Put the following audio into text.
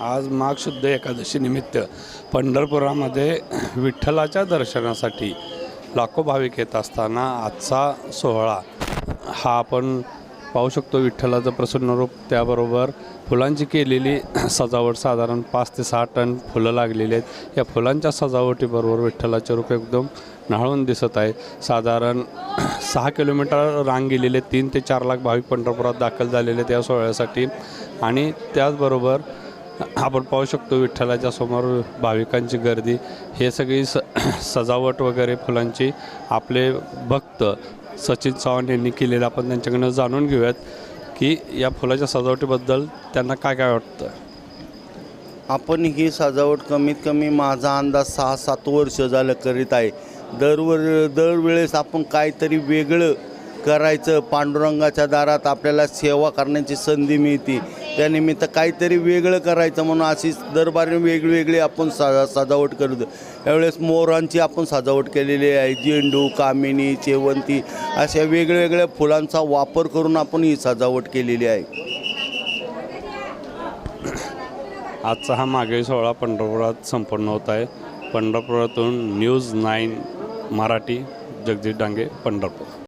आज माघशुद्ध एकादशीनिमित्त पंढरपुरामध्ये विठ्ठलाच्या दर्शनासाठी लाखो भाविक येत असताना आजचा सोहळा. हा आपण पाहू शकतो विठ्ठलाचं प्रसन्न रूप. त्याबरोबर फुलांची केलेली सजावट साधारण पाच ते सहा टन फुलं लागलेली आहेत. या फुलांच्या सजावटीबरोबर विठ्ठलाचे रूप एकदम न्हाळून दिसत आहे. साधारण सहा किलोमीटर रांग गेलेले तीन ते चार लाख भाविक पंढरपुरात दाखल झालेले आहेत या सोहळ्यासाठी. आणि त्याचबरोबर आपण पाहू शकतो विठ्ठलाच्या समोर भाविकांची गर्दी. हे सगळी स सजावट वगैरे फुलांची आपले भक्त सचिन चव्हाण यांनी केलेलं आपण त्यांच्याकडनं जाणून घेऊयात की या फुलाच्या सजावटीबद्दल त्यांना काय काय वाटतं? आपण ही सजावट कमीत कमी माझा अंदाज सहा सात वर्ष झालं करीत आहे. दरवर दरवेळेस आपण काहीतरी वेगळं करायचं पांडुरंगाच्या दारात आपल्याला सेवा करण्याची संधी मिळते. त्यानिमित्त काहीतरी वेगळं करायचं म्हणून अशी दरबारी वेगवेगळी आपण सा सजावट करतो यावेळेस मोरांची आपण सजावट केलेली आहे. झेंडू कामिनी शेवंती अशा वेगवेगळ्या फुलांचा वापर करून आपण ही सजावट केलेली आहे. आजचा हा मागे सोहळा पंढरपुरात संपन्न होत आहे. पंढरपुरातून न्यूज नाईन मराठी जगदीश डांगे पंढरपूर.